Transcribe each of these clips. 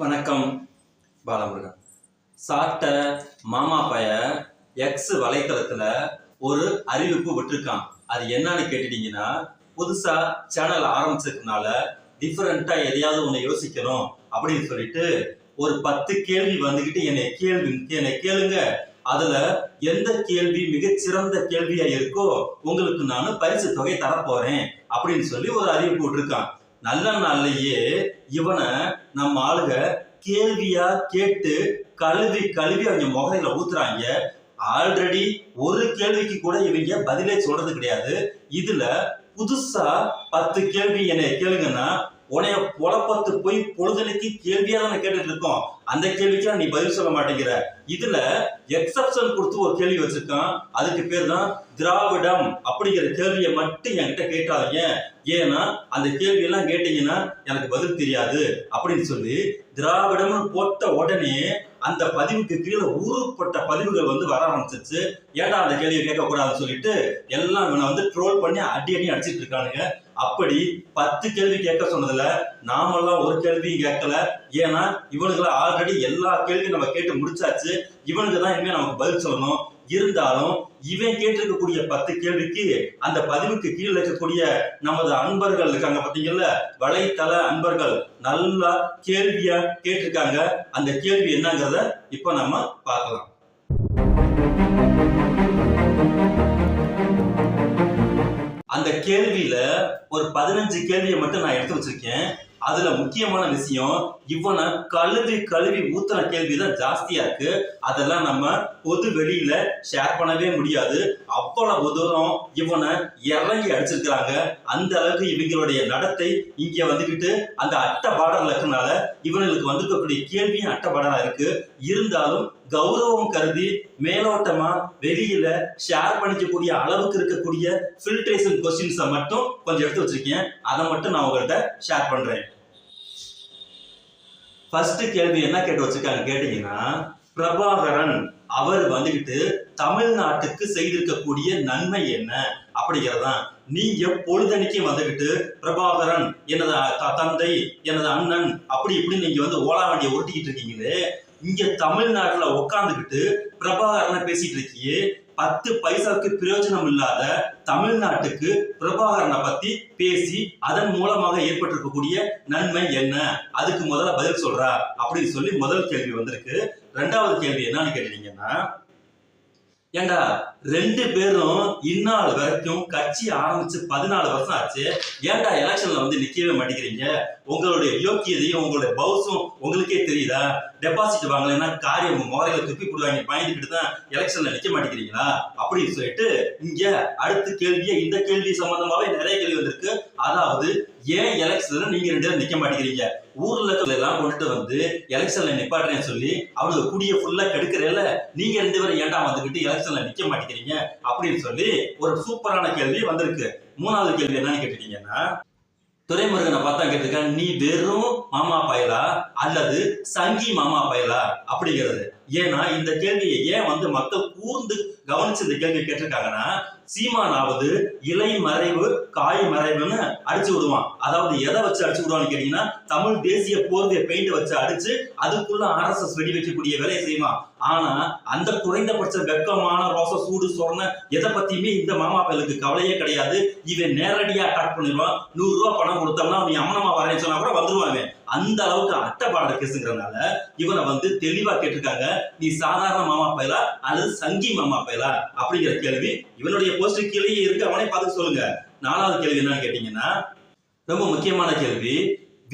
வணக்கம் பாலமுருகன். சாப்பிட்ட மாமா பைய எக்ஸ் வலைத்தளத்துல ஒரு அறிவிப்பு விட்டுருக்கான். அது என்னன்னு கேட்டுட்டீங்கன்னா புதுசா சேனல் ஆரம்பிச்சதுனால டிஃப்ரெண்ட்டாக எதையாவது ஒன்று யோசிக்கணும் அப்படின்னு சொல்லிட்டு ஒரு பத்து கேள்வி வந்துகிட்டு என்னை கேள்வி என்னை கேளுங்க. அதுல எந்த கேள்வி மிகச்சிறந்த கேள்வியா இருக்கோ உங்களுக்கு நான் பரிசு தொகை தரப்போறேன் அப்படின்னு சொல்லி ஒரு அறிவிப்பு விட்டுருக்கான். நல்ல நாள்லயே இவனை நம்ம ஆளுக கேள்வியா கேட்டு கழுவி கழுவி அவங்க முகரையில ஊத்துறாங்க. ஆல்ரெடி ஒரு கேள்விக்கு கூட இவங்க பதிலே சொல்றது கிடையாது. இதுல புதுசா பத்து கேள்வி என்னை கேளுங்கன்னா உனைய புலப்பத்து போய் பொழுதுனைக்கு கேள்வியா தானே கேட்டுட்டு இருக்கோம். அந்த கேள்விக்கு நீ பதில் சொல்ல மாட்டேங்கிற. இதுல எக்ஸப்ஷன் கொடுத்து ஒரு கேள்வி வச்சிருக்கான். அதுக்கு பேர் தான் திராவிடம் அப்படிங்கிற கேள்வியை மட்டும் என்கிட்ட கேட்காதீங்க ஏன்னா அந்த கேள்வி எல்லாம் கேட்டீங்கன்னா எனக்கு பதில் தெரியாது. அப்படின்னு சொல்லி திராவிடம்னு போட்ட உடனே அந்த பதிவுக்கு கீழே ஊருப்பட்ட பதிவுகள் வந்து வர ஆரம்பிச்சிச்சு ஏன்டா அந்த கேள்வியை கேட்கக்கூடாதுன்னு சொல்லிட்டு எல்லாம் இவனை வந்து ட்ரோல் பண்ணி அடி அடி அடிச்சிட்டு இருக்கானுங்க. அப்படி பத்து கேள்வி கேட்க சொன்னதுல நாமெல்லாம் ஒரு கேள்வியும் கேட்கல. ஏன்னா இவனுக்குலாம் ஆல்ரெடி எல்லா கேள்வியும் நம்ம கேட்டு முடிச்சாச்சு. இவனுக்கு தான் இனிமேல் நமக்கு பதில் சொல்லணும். இருந்தாலும் இவன் கேட்டிருக்கக்கூடிய பத்து கேள்விக்கு அந்த பதிவுக்கு கீழே இருக்கக்கூடிய நமது அன்பர்கள் இருக்காங்க பார்த்தீங்கல்ல? வலைத்தள அன்பர்கள். நல்லா கேள்வியா கேட்டிருக்காங்க. அந்த கேள்வி என்னங்கிறத இப்ப நம்ம பார்க்கலாம். அந்த கேள்வியில ஒரு பதினஞ்சு கேள்வியை மட்டும் நான் எடுத்து வச்சிருக்கேன். அதுல முக்கியமான விஷயம் இவனை கழுவி கழுவி ஊத்துன கேள்விதான் ஜாஸ்தியா இருக்கு. அதெல்லாம் நம்ம பொது வெளியில ஷேர் பண்ணவே முடியாது. அவ்வளவு தூரம் இவனை இறங்கி அடிச்சிருக்கிறாங்க. அந்த அளவுக்கு இவங்களுடைய நடத்தை இங்க வந்துகிட்டு அந்த அட்டை பாடல் இருக்கனால இவங்களுக்கு வந்திருக்கக்கூடிய கேள்வியும் அட்டை பாடலா இருக்கு. இருந்தாலும் கௌரவம் கருதி மேலோட்டமா வெளியில ஷேர் பண்ணிக்கக்கூடிய அளவுக்கு இருக்கக்கூடிய ஃபில்ட்ரேஷன் கொஸ்டின்ஸை மட்டும் கொஞ்சம் எடுத்து வச்சிருக்கேன். அதை மட்டும் நான் உங்கள்கிட்ட ஷேர் பண்றேன். ஃபர்ஸ்ட் கேள்வி என்ன கேட்டு வச்சிருக்காங்க கேட்டீங்கன்னா பிரபாகரன் அவர் வந்துகிட்டு தமிழ்நாட்டுக்கு செய்திருக்கக்கூடிய நன்மை என்ன அப்படிங்கிறதான். நீங்க பொழுதனைக்கு வந்துகிட்டு பிரபாகரன் எனது தந்தை எனது அண்ணன் அப்படி இப்படி நீங்க வந்து ஓலா வண்டியை உருட்டிக்கிட்டு இருக்கீங்களே இங்க தமிழ்நாட்டுல உட்காந்துக்கிட்டு பிரபாகரனை பேசிட்டு இருக்கியே. பத்து பைசாவுக்கு பிரயோஜனம் இல்லாத தமிழ்நாட்டுக்கு பிரபாகரனை பத்தி பேசி அதன் மூலமாக ஏற்பட்டிருக்கக்கூடிய நன்மை என்ன? அதுக்கு முதல்ல பதில் சொல்றா அப்படின்னு சொல்லி முதல் கேள்வி வந்திருக்கு. ரெண்டாவது கேள்வி என்னன்னு கேட்டீங்கன்னா ஏண்டா ரெண்டு பேரும் இந்நாள் வரைக்கும் கட்சி ஆரம்பிச்சு பதினாலு வருஷம் ஆச்சு. ஏன்டா எலெக்ஷன்ல வந்து நிக்கவே மாட்டேங்கிறீங்க? உங்களுடைய யோக்கியதையும் உங்களுடைய பவுஸும் உங்களுக்கே தெரியுதா? டெபாசிட் வாங்கலைன்னா காரியம் உங்க முறையில துப்பி போடுவாங்க பயந்துக்கிட்டு தான் எலெக்ஷன்ல நிக்க மாட்டேங்கிறீங்களா? அப்படின்னு சொல்லிட்டு இங்க அடுத்த கேள்வியே இந்த கேள்வி சம்பந்தமாவே நிறைய கேள்வி வந்திருக்கு. அதாவது ஏன் எலெக்ஷன்ல நீங்க ரெண்டு பேரும் நிக்க மாட்டேங்கிறீங்க? ஊர்ல எல்லாம் கொண்டுட்டு வந்து எலெக்ஷன்ல நிப்பாட்டுறேன்னு சொல்லி அவனுக்கு குடிய ஃபுல்லா கெடுக்கிறேல நீங்க ரெண்டு பேரும் ஏண்டா வந்துகிட்டு எலெக்ஷன்ல நிக்க மாட்டேங்கிறீங்க? அப்படின்னு சொல்லி ஒரு சூப்பரான கேள்வி வந்திருக்கு. மூணாவது கேள்வி என்னன்னு கேட்டுட்டீங்கன்னா துரைமுருகனை பார்த்தா கேட்டிருக்கேன் நீ வெறும் மாமா பயலா? அல்லது சங்கி மாமா பயலா? அப்படிங்கிறது. ஏன்னா இந்த கேள்வியை ஏன் வந்து மக்கள் கூர்ந்து கவனிச்சு இந்த கேள்வி கேட்டிருக்காங்கன்னா சீமானாவது இலை மறைவு காய் மறைவுன்னு அடிச்சு விடுவான். அதாவது எதை வச்சு அடிச்சு விடுவான்னு கேட்டீங்கன்னா தமிழ் தேசிய போர்வைய பெயிண்ட் வச்சு அடிச்சு அதுக்குள்ள ஆர்எஸ்எஸ் வெடி வைக்கக்கூடிய வேலையை செய்வான். ஆனா அந்த குறைந்தபட்ச வெக்கமான ரோச சூடு சொன்ன எதை பத்தியுமே இந்த மாமா பயலுக்கு கவலையே கிடையாது. இவன் நேரடியா அட்டாக் பண்ணிடுவான். நூறு ரூபா பணம் கொடுத்தோம்னா நீ அம்மனமா வரேன்னு சொன்னா கூட வந்துருவாங்க அந்த அளவுக்கு அட்டைப்பாடல கேசுங்கிறதுனால இவனை வந்து தெளிவா கேட்டிருக்காங்க. நீ சாதாரண மாமா பயலா அல்லது சங்கி மாமா பயலா அப்படிங்கிற கேள்வி இவனுடைய போஸ்ட் கீழேயே இருக்கு. அவனே பார்த்து சொல்லுங்க. நாலாவது கேள்வி என்னன்னு கேட்டீங்கன்னா ரொம்ப முக்கியமான கேள்வி.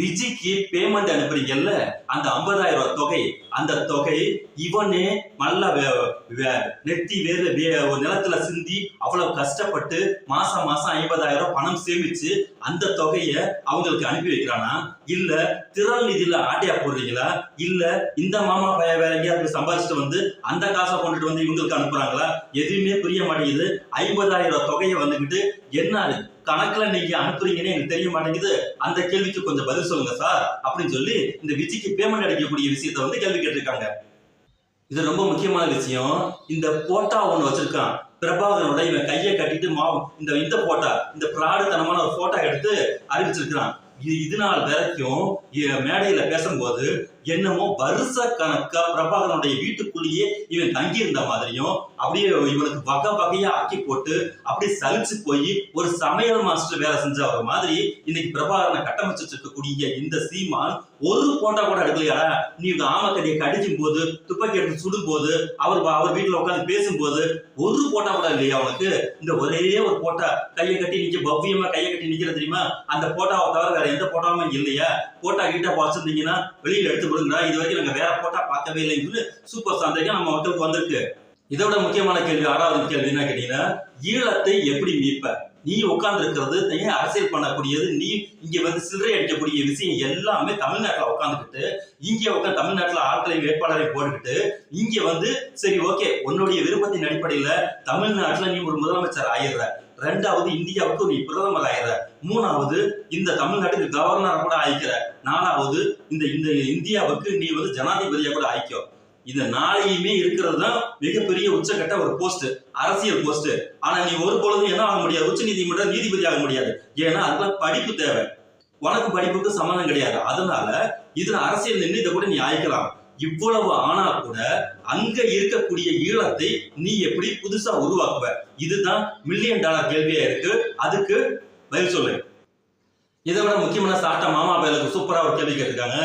விஜிக்கு பேமெண்ட் அனுப்புறீங்கல்ல அந்த 50000 ரூபாய் தொகை அந்த தொகை இவனே நல்லா வே- வே- நெத்தி வேறு ஒரு நிலத்துல சிந்தி அவ்வளவு கஷ்டப்பட்டு மாசம் மாசம் ஐம்பதாயிரம் பணம் சேமிச்சு அந்த தொகையை அவங்களுக்கு அனுப்பி வைக்கிறானா? இல்ல திரள் நிதியில ஆட்டையா போடுறீங்களா? இல்ல இந்த மாமா பையன் வேற எங்கேயாவது சம்பாதிச்சுட்டு வந்து அந்த காசை கொண்டுட்டு வந்து இவங்களுக்கு அனுப்புறாங்களா? எதுவுமே புரிய மாட்டேங்குது. ஐம்பதாயிரம் தொகையை வந்துகிட்டு என்ன கணக்குல நீங்க அனுப்புறீங்கன்னு எனக்கு தெரிய மாட்டேங்குது. அந்த கேள்விக்கு கொஞ்சம் பதில் சொல்லுங்க சார் அப்படின்னு சொல்லி இந்த விஜய்க்கு பேமெண்ட் அடிக்கக்கூடிய விஷயத்தை வந்து கேள்வி கேட்டிருக்காங்க இது ரொம்ப முக்கியமான விஷயம். இந்த போட்டா ஒன்று வச்சிருக்கான். பிரபாகரனோட இவன் கையை கட்டிட்டு மா இந்த இந்த போட்டா இந்த பிராடுத்தனமான ஒரு போட்டா எடுத்து அறிவிச்சிருக்கிறான். இது இது நாள் வரைக்கும் இ- மேடையில பேசும்போது என்னமோ வருஷ கணக்கா பிரபாகரனுடைய வீட்டுக்குள்ளேயே இவன் தங்கி இருந்த மாதிரியும் அப்படியே இவனுக்கு வகை வகையா ஆக்கி போட்டு அப்படியே சலிச்சு போய் ஒரு சமையல் மாஸ்டர் வேலை செஞ்ச ஒரு மாதிரி இன்னைக்கு பிரபாகரனை கட்டமைச்சு இருக்கக்கூடிய இந்த சீமான் ஒரு போட்டா கூட எடுக்கலையாடா நீ இந்த ஆமக்கடியை கடிக்கும் போது துப்பாக்கி எடுத்து சுடும் போது அவர் அவர் வீட்டுல உட்காந்து பேசும்போது ஒரு போட்டா கூட இல்லையா அவனுக்கு இந்த ஒரே ஒரு போட்டா கையை கட்டி நிக்க பவ்யமா கையை கட்டி நிக்கிற தெரியுமா? அந்த போட்டாவை தவிர வேற எந்த போட்டாவும் இல்லையா? போட்டா கிட்ட வச்சிருந்தீங்கன்னா வெளியில எடுத்து கொடுங்கடா இது வரைக்கும் நாங்க வேற போட்டா பார்க்கவே இல்லைன்னு சூப்பர் சந்தேகம் நம்ம மக்களுக்கு வந்திருக்கு. இதோட முக்கியமான கேள்வி ஆறாவது கேள்வி என்ன கேட்டீங்கன்னா ஈழத்தை எப்படி மீட்ப நீ உட்கார்ந்து இருக்கிறது ஏன் அரசியல் பண்ணக்கூடியது நீ இங்க வந்து சில்லறை அடிக்கக்கூடிய விஷயம் எல்லாமே தமிழ்நாட்டுல உட்காந்துக்கிட்டு இங்க உட்காந்து தமிழ்நாட்டுல ஆட்களை வேட்பாளரை போட்டுக்கிட்டு இங்க வந்து சரி ஓகே உன்னுடைய விருப்பத்தின் அடிப்படையில தமிழ்நாட்டுல நீ ஒரு முதலமைச்சர் ஆயிடுற. ரெண்டாவது இந்தியாவுக்கு நீ பிரதமர் ஆயிடுற. மூணாவது இந்த தமிழ்நாட்டுக்கு கவர்னரை கூட ஆயிக்கிற. நாலாவது இந்த இந்த இந்தியாவுக்கு நீ வந்து ஜனாதிபதியா கூட ஆயிக்கோ. இந்த நாளையுமே இருக்கிறது தான் மிகப்பெரிய உச்சக்கட்ட ஒரு போஸ்ட் அரசியல் போஸ்ட் ஆனா நீ ஒரு பொழுதும் என்ன ஆக முடியாது? உச்ச நீதிமன்ற நீதிபதி ஆக முடியாது. ஏன்னா அதுக்கெல்லாம் படிப்பு தேவை. உனக்கு படிப்புக்கு சம்மந்தம் கிடையாது. அதனால இதுல அரசியல் நின்று இதை கூட நீ ஆய்க்கலாம். இவ்வளவு ஆனா கூட அங்க இருக்கக்கூடிய ஈழத்தை நீ எப்படி புதுசா உருவாக்குவ? இதுதான் மில்லியன் டாலர் கேள்வியா இருக்கு. அதுக்கு பதில் சொல்லு. இதை விட முக்கியமான சாட்ட மாமா பயலுக்கு சூப்பரா ஒரு கேள்வி கேட்டிருக்காங்க.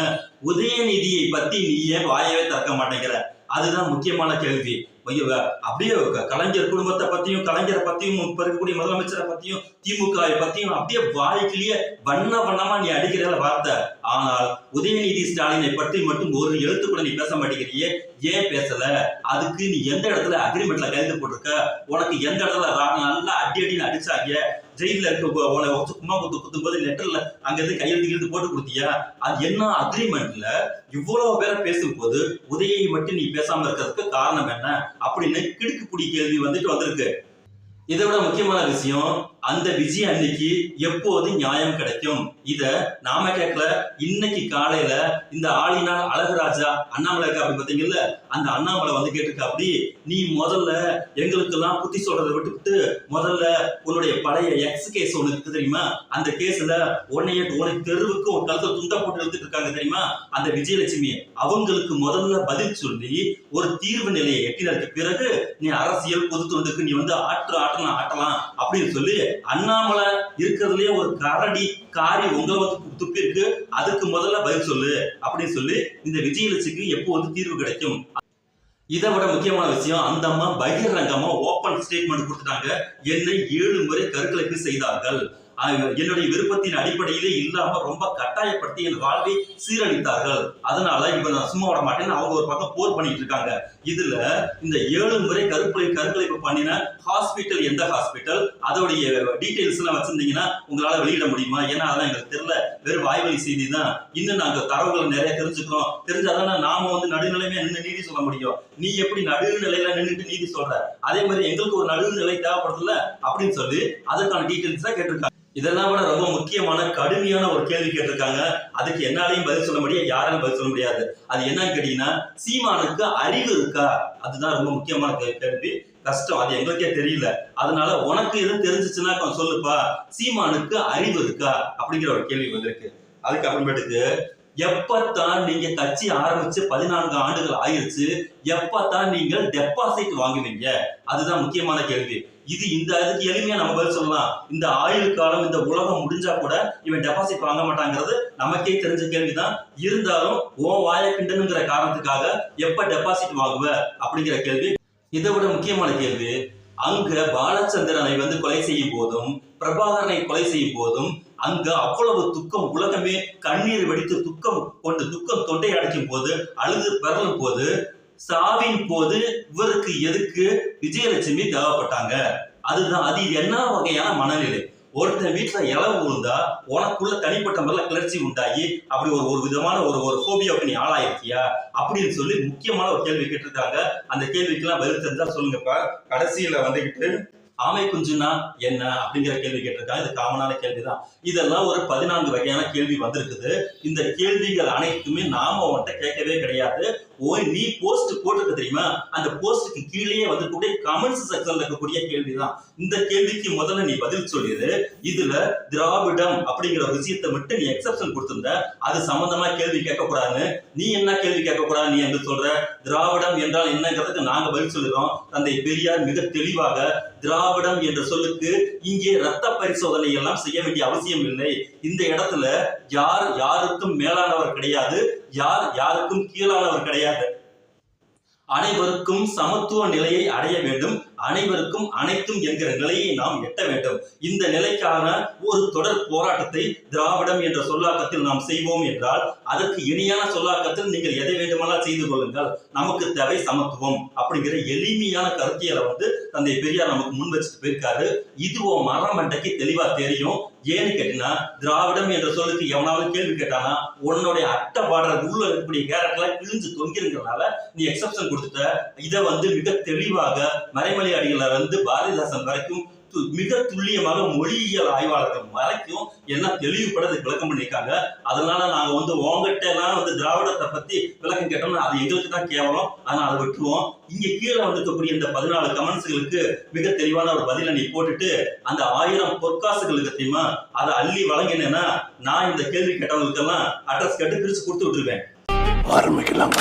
உதயநிதியை பத்தி நீ ஏன் வாயவே திறக்க மாட்டேங்கிற? அதுதான் முக்கியமான கேள்வி. ஐயோ, அப்படியே கலைஞர் குடும்பத்தை பத்தியும் கலைஞரை பத்தியும் இப்ப இருக்கக்கூடிய முதலமைச்சரை பத்தியும் திமுகவை பத்தியும் அப்படியே வாய்க்கிலேயே வண்ண வண்ணமா நீ அடிக்கிற வார்த்தை. ஆனால் உதயநிதி ஸ்டாலினை பற்றி மட்டும் ஒரு எழுத்து கூட நீ பேச மாட்டேங்கிறியே. ஏன் பேசல? அதுக்கு நீ எந்த இடத்துல அக்ரிமெண்ட்ல கைது போட்டிருக்க? உனக்கு எந்த இடத்துல ரா- நல்லா அடி அடின்னு அடிச்சாங்க? ஜெயில இருக்க உ- சும்மா கும்மா குத்து குத்தும் போது லெட்டர்ல அங்க இருந்து கையெழுத்து எழுத்து போட்டு கொடுத்தியா? அது என்ன அக்ரிமெண்ட்ல இவ்வளவு பேரை பேசும்போது உதயை மட்டும் நீ பேசாம இருக்கிறதுக்கு காரணம் என்ன? அப்படின்னு கிடுக்குப்பிடி கேள்வி வந்துட்டு வந்திருக்கு. இதை விட முக்கியமான விஷயம் அந்த விஜய் அன்னைக்கு எப்போது நியாயம் கிடைக்கும்? இத நாம கேட்கல. இன்னைக்கு காலையில இந்த ஆளினால் அழகுராஜா அண்ணாமலை இருக்கா அப்படி பாத்தீங்கல்ல அந்த அண்ணாமலை வந்து கேட்டிருக்கா அப்படி நீ முதல்ல எங்களுக்கெல்லாம் புத்தி சொல்றதை விட்டுவிட்டு முதல்ல உன்னுடைய பழைய எக்ஸ் கேஸ் ஒண்ணு இருக்கு தெரியுமா? அந்த கேஸ்ல உன்னைய உனக்கு தெருவுக்கு ஒரு கழுத்தை துண்டா போட்டு எழுதிட்டு இருக்காங்க தெரியுமா? அந்த விஜயலட்சுமி அவங்களுக்கு முதல்ல பதில் சொல்லி ஒரு தீர்வு நிலையை எட்டினதுக்கு பிறகு நீ அரசியல் பொது தொண்டுக்கு நீ வந்து ஆற்று நான் ஆட்டலாம் அப்படின்னு சொல்லி அண்ணாமலை இருக்கிறதுலயே ஒரு கரடி காரி உங்களை வந்து துப்பி இருக்கு அதுக்கு முதல்ல பதில் சொல்லு அப்படின்னு சொல்லி இந்த விஜயலட்சுமிக்கு எப்போ வந்து தீர்வு கிடைக்கும்? இதை விட முக்கியமான விஷயம் அந்த அம்மா பகிரங்கமா ஓப்பன் ஸ்டேட்மெண்ட் கொடுத்துட்டாங்க. என்னை ஏழு முறை கருக்கலைப்பு செய்தார்கள். என்னுடைய விருப்பத்தின் அடிப்படையிலே இல்லாம ரொம்ப கட்டாயப்படுத்தி என் வாழ்வை சீரழித்தார்கள். அதனால இப்ப நான் சும்மா விட மாட்டேன்னு அவங்க ஒரு பக்கம் போர் பண்ணிட்டு இருக்காங்க. இதுல இந்த ஏழு முறை கருப்பை கருக்கலைப்பு பண்ணின ஹாஸ்பிட்டல் எந்த ஹாஸ்பிட்டல் அதோடைய டீடைல்ஸ் எல்லாம் வச்சிருந்தீங்கன்னா உங்களால வெளியிட முடியுமா? ஏன்னா அதெல்லாம் எங்களுக்கு தெரியல. வெறும் வாய்வழி செய்தி தான். இன்னும் நாங்க தரவுகளை நிறைய தெரிஞ்சுக்கிறோம். தெரிஞ்சாதானே நாம வந்து நடுநிலைமையா நின்று நீதி சொல்ல முடியும். நீ எப்படி நடுநிலையில நின்றுட்டு நீதி சொல்ற? அதே மாதிரி எங்களுக்கு ஒரு நடுநிலை தேவைப்படுதுல அப்படின்னு சொல்லி அதுக்கான டீட்டெயில்ஸ் தான் கேட்டிருக்காங்க. இதெல்லாம் விட ரொம்ப முக்கியமான கடுமையான ஒரு கேள்வி கேட்டிருக்காங்க. அதுக்கு என்னாலையும் பதில் சொல்ல முடியாது யாராலும் பதில் சொல்ல முடியாது. அது என்னன்னு கேட்டீங்கன்னா சீமானுக்கு அறிவு இருக்கா? அதுதான் ரொம்ப முக்கியமான கேள்வி. கஷ்டம் அது எங்களுக்கே தெரியல. அதனால உனக்கு எதுவும் தெரிஞ்சிச்சுன்னா கொஞ்சம் சொல்லுப்பா. சீமானுக்கு அறிவு இருக்கா? அப்படிங்கிற ஒரு கேள்வி வந்திருக்கு. அதுக்கு அப்புறமேட்டுக்கு எப்பத்தான் நீங்க கட்சி ஆரம்பிச்சு பதினான்கு ஆண்டுகள் ஆயிருச்சு எப்பத்தான் நீங்கள் டெபாசிட் வாங்குவீங்க? அதுதான் முக்கியமான கேள்வி. இது இந்த அதுக்கு எளிமையா நம்ம பதில் சொல்லலாம். இந்த ஆயுள் காலம் இந்த உலகம் முடிஞ்சா கூட இவன் டெபாசிட் வாங்க மாட்டாங்கிறது நமக்கே தெரிஞ்ச கேள்விதான். இருந்தாலும் ஓ வாய கிண்டனுங்கிற காரணத்துக்காக எப்ப டெபாசிட் வாங்குவ அப்படிங்கிற கேள்வி. இதை விட முக்கியமான கேள்வி அங்க பாலச்சந்திரனை வந்து கொலை செய்யும் போதும் பிரபாகரனை கொலை செய்யும் போதும் அங்க அவ்வளவு துக்கம் உலகமே கண்ணீர் வெடித்து துக்கம் கொண்டு துக்கம் தொண்டை அடைக்கும் போது அழுது பெறலும் போது சாவின் போது இவருக்கு எதுக்கு விஜயலட்சுமி தேவைப்பட்டாங்க? அதுதான் அது என்ன வகையான மனநிலை? ஒருத்தன் வீட்டுல இளவு விழுந்தா உனக்குள்ள தனிப்பட்ட முறையில் கிளர்ச்சி உண்டாகி அப்படி ஒரு ஒரு விதமான ஒரு ஒரு ஃபோபியாவுக்கு நீ ஆளாயிருக்கியா? அப்படின்னு சொல்லி முக்கியமான ஒரு கேள்வி கேட்டிருக்காங்க. அந்த கேள்விக்கெல்லாம் பதில் தெரிஞ்சா சொல்லுங்கப்பா. கடைசியில வந்துகிட்டு ஆமை குஞ்சுனா என்ன? அப்படிங்கிற கேள்வி கேட்டிருக்காங்க. இது காமனான கேள்விதான். இதெல்லாம் ஒரு பதினான்கு வகையான கேள்வி வந்திருக்குது. இந்த கேள்விகள் அனைத்துமே நாம உன்ட்ட கேட்கவே கிடையாது. நீ போஸ்ட் போட்டிருக்க தெரியுமா? அந்த போஸ்டுக்கு கீழேயே வந்து கூட கமெண்ட்ஸ் செக்ஷன்ல இருக்கக்கூடிய கேள்விதான். இந்த கேள்விக்கு முதல்ல நீ பதில் சொல்லிடு இதுல திராவிடம் அப்படிங்கிற விஷயத்தை மட்டும் நீ எக்ஸப்ஷன் கொடுத்திருந்த. அது சம்பந்தமா கேள்வி கேட்கக்கூடாதுன்னு. நீ என்ன கேள்வி கேட்கக்கூடாது நீ என்று சொல்ற. திராவிடம் என்றால் என்னங்கிறதுக்கு நாங்க பதில் சொல்லுறோம் தந்தை பெரியார் மிக தெளிவாக திராவிடம் என்ற சொல்லுக்கு இங்கே ரத்த பரிசோதனை எல்லாம் செய்ய வேண்டிய அவசியம் இல்லை. இந்த இடத்துல யார் யாருக்கும் மேலானவர் கிடையாது. யார் யாருக்கும் கீழானவர் கிடையாது. அனைவருக்கும் சமத்துவ நிலையை அடைய வேண்டும். அனைவருக்கும் அனைத்தும் என்கிற நிலையை நாம் எட்ட வேண்டும். இந்த நிலைக்கான ஒரு தொடர் போராட்டத்தை திராவிடம் என்ற சொல்லாக்கத்தில் நாம் செய்வோம் என்றால் அதற்கு இணையான சொல்லாக்கத்தில் நீங்கள் எதை வேண்டுமானால் செய்து கொள்ளுங்கள். நமக்கு தேவை சமத்துவம் அப்படிங்கிற எளிமையான கருத்தியலை வந்து தந்தை பெரியார் நமக்கு முன் வச்சுட்டு போயிருக்காரு. இதுவோ மரமண்டைக்கு தெளிவா தெரியும். ஏன்னு கேட்டீங்கன்னா திராவிடம் என்ற சொல்லுக்கு எவனாவது கேள்வி கேட்டானா உன்னுடைய அட்டை பாடுற உள்ள இருக்கக்கூடிய கேரக்டர்லாம் கிழிஞ்சு தொங்கிருங்கிறனால நீ எக்ஸப்ஷன் கொடுத்துட்ட. இதை வந்து மிக தெளிவாக மறைமலை அடிகள வந்து பாரதிதாசன் வரைக்கும் மிக துல்லியமாக மொழியியல் ஆய்வாளர்கள் வரைக்கும் என்ன தெளிவுபட விளக்கம் பண்ணியிருக்காங்க. அதனால நாங்க வந்து உங்ககிட்ட எல்லாம் வந்து திராவிடத்தை பத்தி விளக்கம் கேட்டோம்னா அது எங்களுக்கு தான் கேவலம். ஆனா அதை விட்டுருவோம். இங்க கீழே வந்திருக்கக்கூடிய இந்த பதினாலு கமெண்ட்ஸ்களுக்கு மிக தெளிவான ஒரு பதிலை நீ போட்டுட்டு அந்த ஆயிரம் பொற்காசுகளுக்கு தெரியுமா? அதை அள்ளி வழங்கினேன்னா நான் இந்த கேள்வி கேட்டவங்களுக்கெல்லாம் அட்ரஸ் கேட்டு பிரிச்சு கொடுத்து விட்டுருவேன். ஆரம்பிக்கலாம்